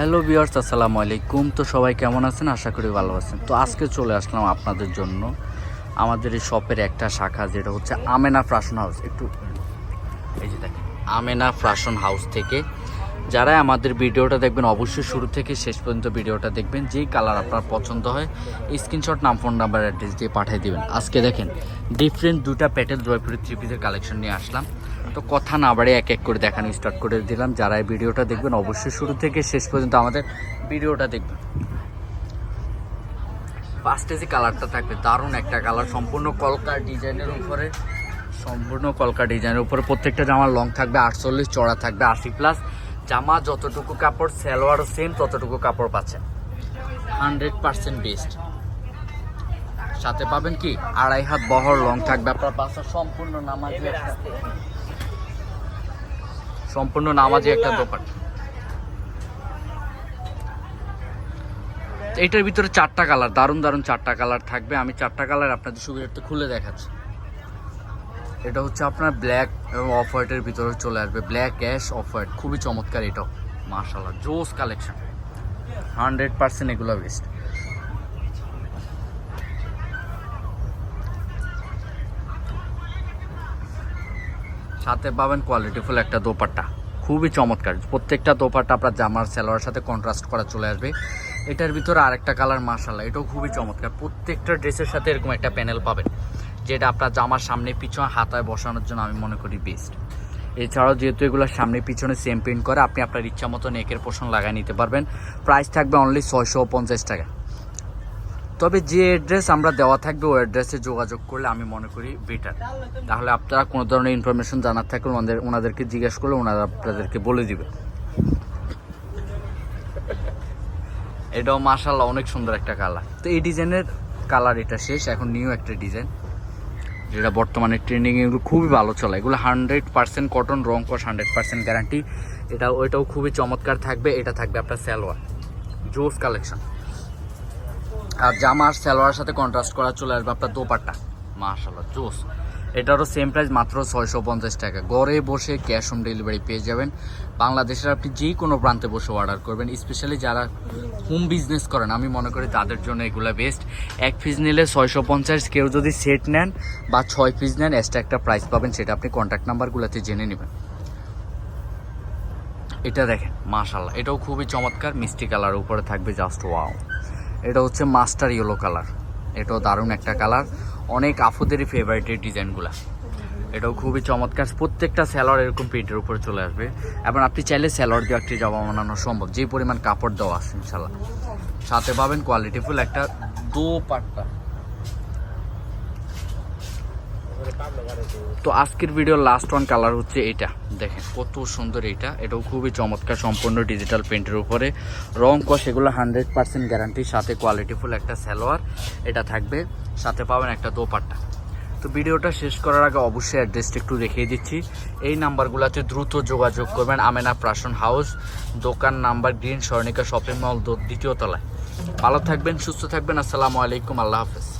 Hello বিয়ার্স আসসালামু আলাইকুম। তো সবাই কেমন আছেন? আশা করি ভালো আছেন। তো আজকে চলে আসলাম আপনাদের জন্য আমাদের এই শপের একটা শাখা, যেটা হচ্ছে আমেনা ফ্যাশন হাউস। একটু, এই যে দেখেন, আমেনা ফ্যাশন হাউস থেকে। যারা আমাদের ভিডিওটা দেখবেন, অবশ্যই শুরু থেকে শেষ পর্যন্ত ভিডিওটা দেখবেন। যেই কালার আপনার পছন্দ হয় স্ক্রিনশট নাম ফোন নাম্বার অ্যাড্রেস দিয়ে পাঠিয়ে দেবেন। আজকে দেখেন ডিফারেন্ট দুটা প্যাটেল জয়পুরি থ্রি পিসের কালেকশন নিয়ে আসলাম। তো কথা না বাড়ে এক এক করে দেখানো স্টার্ট করে দিলাম। যারা ভিডিওটা দেখবেন অবশ্যই শুরু থেকে শেষ পর্যন্ত আমাদের ভিডিওটা দেখবেন। ফার্স্টে যে কালারটা থাকবে, দারুণ একটা কালার সম্পূর্ণ কলকা ডিজাইনের উপরে, সম্পূর্ণ কলকা ডিজাইনের উপরে। প্রত্যেকটা জামার লং থাকবে, আটচল্লিশ চড়া থাকবে, আশি প্লাস জামা যতটুকু কাপড় সালোয়ারও সেম ততটুকু কাপড় পাচ্ছেন। হান্ড্রেড পার্সেন্ট বেস্ট সাথে পাবেন কি? আড়াই হাত বহর লং থাকবে। আপনার পাশে সম্পূর্ণ নামাজ সম্পূর্ণ নামাজি একটা দোকান এইটার ভিতরে চারটা কালার দারুণ দারুণ চারটা কালার থাকবে। আমি চারটা কালার আপনাদের সুবিধার্থে খুলে দেখাচ্ছি। এটা হচ্ছে আপনার ব্ল্যাক এবং অফ হোয়াইটের ভিতরে চলে আসবে। ব্ল্যাক অ্যাশ অফ হোয়াইট খুবই চমৎকার এটাও। মার্শাল্লাহ জোস কালেকশন হান্ড্রেড পার্সেন্ট এগুলো বেস্ট সাথে পাবেন কোয়ালিটিফুল একটা দোপাট্টা। খুবই চমৎকার। প্রত্যেকটা দোপাট্টা আপনার জামার সেলোয়ার সাথে কন্ট্রাস্ট করা চলে আসবে। এটার ভিতরে আরেকটা কালার মার্শাল্লাহ এটাও খুবই চমৎকার। প্রত্যেকটা ড্রেসের সাথে এরকম একটা প্যানেল পাবেন, যেটা আপনার জামার সামনে, পিছনে, হাতায় বসানোর জন্য আমি মনে করি বেস্ট এছাড়াও যেহেতু এগুলো সামনে, পিছনে সেম প্রিন্ট করে, আপনি আপনার ইচ্ছা মতো নেকের পোষণ লাগিয়ে নিতে পারবেন। প্রাইস থাকবে অনলি ছয়শো পঞ্চাশ টাকা। তবে যে অ্যাড্রেস আমরা দেওয়া থাকবে, ওই অ্যাড্রেসে যোগাযোগ করলে আমি মনে করি বেটার তাহলে আপনারা কোনো ধরনের ইনফরমেশন জানার থাকলে ওনাদের ওনাদেরকে জিজ্ঞেস করলে ওনারা আপনাদেরকে বলে দিবে। এটাও মাশাল্লাহ অনেক সুন্দর একটা কালার তো এই ডিজাইনের কালার এটা শেষ, এখন নিউ একটা ডিজাইন। যেটা বর্তমানে ট্রেন্ডিং এগুলো খুবই ভালো চলে। এগুলো হান্ড্রেড পার্সেন্ট কটন রং কস হান্ড্রেড পার্সেন্ট গ্যারান্টি এটা ওইটাও খুবই চমৎকার থাকবে। এটা থাকবে আপনার স্যালোয়ার জোস কালেকশন আর জামার সালোয়ার সাথে কন্ট্রাস্ট করা চলে আসবে আপনার দোপাট্টা। মাশাল্লাহ জোস। এটারও সেম প্রাইস মাত্র ছয়শো পঞ্চাশ টাকা। ঘরে বসে ক্যাশ অন ডেলিভারি পেয়ে যাবেন। বাংলাদেশের আপনি যে কোনো প্রান্তে বসে অর্ডার করবেন। স্পেশালি যারা হোম বিজনেস করেন, আমি মনে করি তাদের জন্য এগুলো বেস্ট এক পিস নিলে ছয়শো পঞ্চাশ, কেউ যদি সেট নেন বা ছয় পিস নেন এক্সট্রা একটা প্রাইস পাবেন, সেটা আপনি কন্ট্যাক্ট নাম্বারগুলোতে জেনে নেবেন। এটা দেখেন মাশাল্লাহ এটাও খুবই চমৎকার, মিষ্টি কালার উপরে থাকবে জাস্ট ওয়াও এটা হচ্ছে মাস্টার ইয়েলো কালার। এটাও দারুণ একটা কালার। অনেক আফুদেরই ফেভারিটের ডিজাইনগুলো। এটাও খুবই চমৎকার। প্রত্যেকটা স্যালোয়ার এরকম পেটের উপরে চলে আসবে। এবং আপনি চাইলে স্যালোয়ার দিয়ে একটি জামা বানানো সম্ভব। যে পরিমাণ কাপড় দেওয়া আছে ইনশাল্লাহ সাথে পাবেন কোয়ালিটিফুল একটা দো তো আজকের ভিডিওর লাস্ট ওয়ান কালার হচ্ছে এটা। দেখেন, কত সুন্দর এটা। এটাও খুবই চমৎকার, সম্পূর্ণ ডিজিটাল প্রিন্টের উপরে। রং কস, এগুলো হান্ড্রেড পার্সেন্ট গ্যারান্টির সাথে কোয়ালিটিফুল একটা সালোয়ার। এটা থাকবে, সাথে পাবেন একটা দোপাট্টা। তো ভিডিওটা শেষ করার আগে অবশ্যই অ্যাড্রেসটা একটু দেখিয়ে দিচ্ছি। এই নাম্বারগুলোতে দ্রুত যোগাযোগ করবেন, আমেনা প্রাশন হাউস, দোকান number green, Swarnika shopping mall দ্বিতীয় তলায়। ভালো থাকবেন, সুস্থ থাকবেন, আসসালামু আলাইকুম, আল্লাহ হাফেজ।